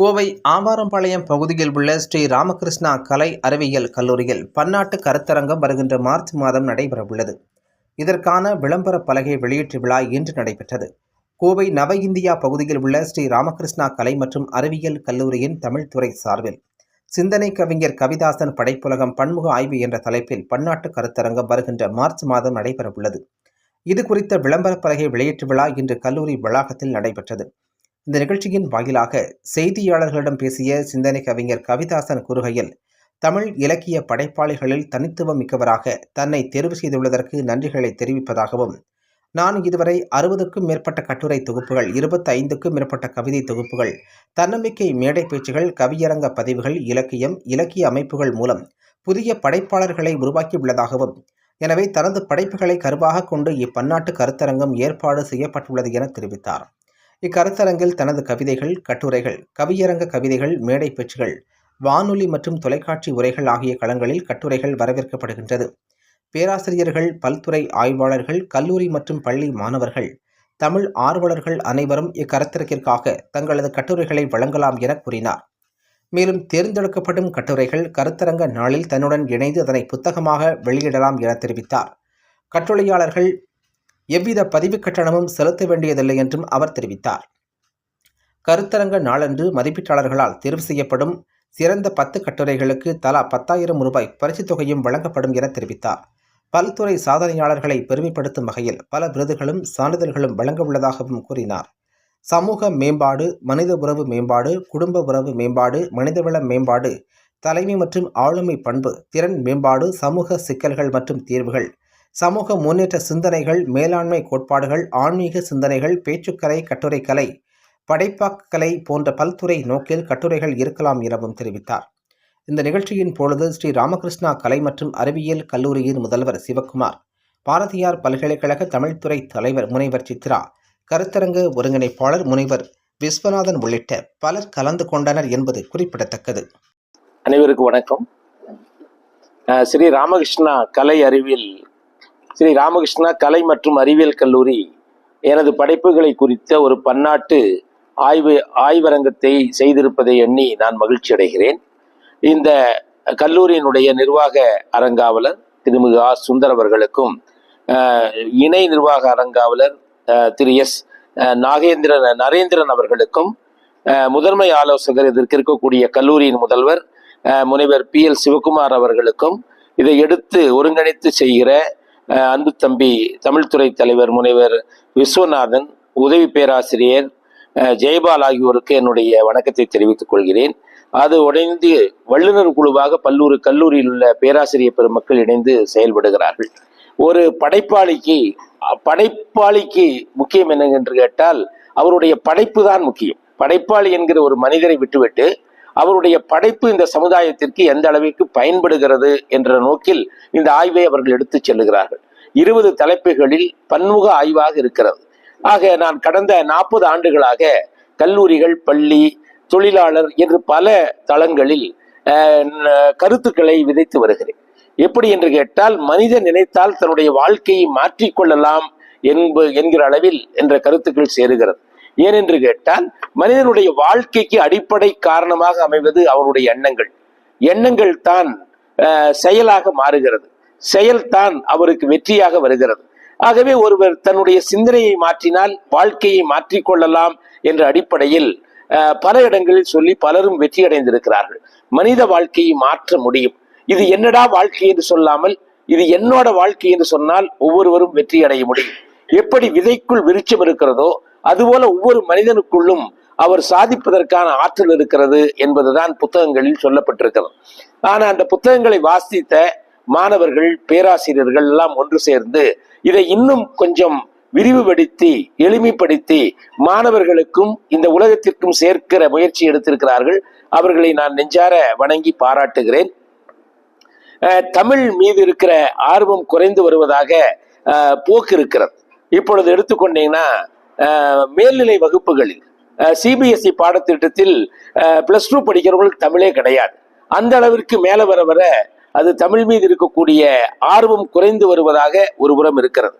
கோவை ஆவாரம்பாளையம் பகுதியில் உள்ள ஸ்ரீ ராமகிருஷ்ணா கலை அறிவியல் கல்லூரியில் பன்னாட்டு கருத்தரங்கம் வருகின்ற மார்ச் மாதம் நடைபெறவுள்ளது. இதற்கான விளம்பர பலகை வெளியீட்டு விழா இன்று நடைபெற்றது. கோவை நவ இந்தியா பகுதியில் உள்ள ஸ்ரீ ராமகிருஷ்ணா கலை மற்றும் அறிவியல் கல்லூரியின் தமிழ் துறை சார்பில் சிந்தனை கவிஞர் கவிதாசன் படைப்புலகம் பன்முக ஆய்வு என்ற தலைப்பில் பன்னாட்டு கருத்தரங்கம் வருகின்ற மார்ச் மாதம் நடைபெறவுள்ளது. இது குறித்த விளம்பர பலகை வெளியீட்டு விழா இன்று கல்லூரி வளாகத்தில் நடைபெற்றது. இந்த நிகழ்ச்சியின் வாயிலாக செய்தியாளர்களிடம் பேசிய சிந்தனை கவிஞர் கவிதாசன் கூறுகையில் தமிழ் இலக்கிய படைப்பாளிகளில் தனித்துவம் மிக்கவராக தன்னை தேர்வு செய்துள்ளதற்கு நன்றிகளை தெரிவிப்பதாகவும் நான் இதுவரை அறுபதுக்கும் மேற்பட்ட கட்டுரை தொகுப்புகள் இருபத்தைந்துக்கும் மேற்பட்ட கவிதை தொகுப்புகள் தன்னம்பிக்கை மேடை பேச்சுகள் கவியரங்க பதிவுகள் இலக்கியம் இலக்கிய அமைப்புகள் மூலம் புதிய படைப்பாளர்களை உருவாக்கியுள்ளதாகவும் எனவே தனது படைப்புகளை கருவாக கொண்டு இப்பன்னாட்டு கருத்தரங்கம் ஏற்பாடு செய்யப்பட்டுள்ளது என தெரிவித்தார். இக்கருத்தரங்கில் தனது கவிதைகள் கட்டுரைகள் கவியரங்க கவிதைகள் மேடை பேச்சுகள் வானொலி மற்றும் தொலைக்காட்சி உரைகள் ஆகிய களங்களில் கட்டுரைகள் வரவேற்கப்படுகின்றது. பேராசிரியர்கள் பல்துறை ஆய்வாளர்கள் கல்லூரி மற்றும் பள்ளி மாணவர்கள் தமிழ் ஆர்வலர்கள் அனைவரும் இக்கருத்தரங்கிற்காக தங்களது கட்டுரைகளை வழங்கலாம் என கூறினார். மேலும் தேர்ந்தெடுக்கப்படும் கட்டுரைகள் கருத்தரங்க நாளில் தன்னுடன் இணைந்து அதனை புத்தகமாக வெளியிடலாம் என தெரிவித்தார். கட்டுரையாளர்கள் எவ்வித பதிவு கட்டணமும் செலுத்த வேண்டியதில்லை என்றும் அவர் தெரிவித்தார். கருத்தரங்க நாளன்று மதிப்பீட்டாளர்களால் தேர்வு செய்யப்படும் சிறந்த பத்து கட்டுரைகளுக்கு தலா பத்தாயிரம் ரூபாய் பரிசுத் தொகையும் வழங்கப்படும் என தெரிவித்தார். பல்துறை சாதனையாளர்களை பெருமைப்படுத்தும் வகையில் பல விருதுகளும் சான்றிதழ்களும் வழங்க உள்ளதாகவும் கூறினார். சமூக மேம்பாடு மனித உறவு மேம்பாடு குடும்ப உறவு மேம்பாடு மனிதவள மேம்பாடு தலைமை மற்றும் ஆளுமை பண்பு திறன் மேம்பாடு சமூக சிக்கல்கள் மற்றும் தீர்வுகள் சமூக முன்னேற்ற சிந்தனைகள் மேலாண்மை கோட்பாடுகள் ஆன்மீக சிந்தனைகள் பேச்சுக்கலை கட்டுரைக்கலை படைப்பாக்கலை போன்ற பல்துறை நோக்கில் கட்டுரைகள் இருக்கலாம் எனவும் தெரிவித்தார். இந்த நிகழ்ச்சியின் பொழுது ஸ்ரீ ராமகிருஷ்ணா கலை மற்றும் அறிவியல் கல்லூரியின் முதல்வர் சிவக்குமார் பாரதியார் பல்கலைக்கழக தமிழ்துறை தலைவர் முனைவர் சித்ரா கருத்தரங்கு ஒருங்கிணைப்பாளர் முனைவர் விஸ்வநாதன் உள்ளிட்ட பலர் கலந்து கொண்டனர் என்பது குறிப்பிடத்தக்கது. அனைவருக்கும் வணக்கம். ஸ்ரீ ராமகிருஷ்ணா கலை அறிவியல் ஸ்ரீ ராமகிருஷ்ணா கலை மற்றும் அறிவியல் கல்லூரி. எனது படைப்புகளை குறித்த ஒரு பன்னாட்டு ஆய்வு ஆய்வரங்கத்தை செய்திருப்பதை எண்ணி நான் மகிழ்ச்சி அடைகிறேன். இந்த கல்லூரியினுடைய நிர்வாக அரங்காவலர் திருமிகு ஆ. சுந்தர் அவர்களுக்கும் இணை நிர்வாக அரங்காவலர் திரு. எஸ். நாகேந்திரன் நரேந்திரன் அவர்களுக்கும் முதன்மை ஆலோசகர் இதற்கு இருக்கக்கூடிய கல்லூரியின் முதல்வர் முனைவர் பி. எல். சிவகுமார் அவர்களுக்கும் இதை எடுத்து ஒருங்கிணைத்து செய்கிற அன்பு தம்பி தமிழ்துறை தலைவர் முனைவர் விஸ்வநாதன் உதவி பேராசிரியர் ஜெயபால் ஆகியோருக்கு என்னுடைய வணக்கத்தை தெரிவித்துக் கொள்கிறேன். அது உடைந்து வல்லுநர் குழுவாக பல்லூர் கல்லூரியில் உள்ள பேராசிரியர் பெருமக்கள் இணைந்து செயல்படுகிறார்கள். ஒரு படைப்பாளிக்கு படைப்பாளிக்கு முக்கியம் என்ன என்று கேட்டால் அவருடைய படைப்பு தான் முக்கியம். படைப்பாளி என்கிற ஒரு மனிதரை விட்டுவிட்டு அவருடைய படைப்பு இந்த சமுதாயத்திற்கு எந்த அளவிற்கு பயன்படுகிறது என்ற நோக்கில் இந்த ஆய்வை அவர்கள் எடுத்துச் செல்லுகிறார்கள். இருபது தலைப்புகளில் பன்முக ஆய்வாக இருக்கிறது. ஆக நான் கடந்த நாற்பது ஆண்டுகளாக கல்லூரிகள் பள்ளி தொழிலாளர் என்று பல தளங்களில் கருத்துக்களை விதைத்து வருகிறேன். எப்படி என்று கேட்டால் மனிதன் நினைத்தால் தன்னுடைய வாழ்க்கையை மாற்றிக்கொள்ளலாம் என்ப என்கிற அளவில் என்ற கருத்துக்கள் சேருகிறது. ஏனென்று கேட்டால் மனிதனுடைய வாழ்க்கைக்கு அடிப்படை காரணமாக அமைவது அவனுடைய எண்ணங்கள். எண்ணங்கள் தான் செயலாக மாறுகிறது. செயல்தான் அவருக்கு வெற்றியாக வருகிறது. ஆகவே ஒருவர் தன்னுடைய சிந்தனையை மாற்றினால் வாழ்க்கையை மாற்றிக்கொள்ளலாம் என்ற அடிப்படையில் அஹ், பல இடங்களில் சொல்லி பலரும் வெற்றி அடைந்திருக்கிறார்கள் மனித வாழ்க்கையை மாற்ற முடியும். இது என்னடா வாழ்க்கை என்று சொல்லாமல் இது என்னோட வாழ்க்கை என்று சொன்னால் ஒவ்வொருவரும் வெற்றி அடைய முடியும். எப்படி விதைக்குள் விருச்சம் இருக்கிறதோ அதுபோல ஒவ்வொரு மனிதனுக்குள்ளும் அவர் சாதிப்பதற்கான ஆற்றல் இருக்கிறது என்பதுதான் புத்தகங்களில் சொல்லப்பட்டிருக்கிறது. ஆனா அந்த புத்தகங்களை வாசித்த மாணவர்கள் பேராசிரியர்கள் எல்லாம் ஒன்று சேர்ந்து இதை இன்னும் கொஞ்சம் விரிவுபடுத்தி எளிமைப்படுத்தி மாணவர்களுக்கும் இந்த உலகத்திற்கும் சேர்க்கிற முயற்சி எடுத்திருக்கிறார்கள். அவர்களை நான் நெஞ்சார வணங்கி பாராட்டுகிறேன். அஹ், தமிழ் மீது இருக்கிற ஆர்வம் குறைந்து வருவதாக அஹ், போக்கு இருக்கிறது. இப்பொழுது எடுத்துக்கொண்டீங்கன்னா மேல்நிலை வகுப்புகளில் சிபிஎஸ்இ பாடத்திட்டத்தில் பிளஸ் டூ படிக்கிறவங்களுக்கு தமிழே கிடையாது. அந்த அளவிற்கு மேல வர வர அது தமிழ் மீது இருக்கக்கூடிய ஆர்வம் குறைந்து வருவதாக ஒரு புறம் இருக்கிறது.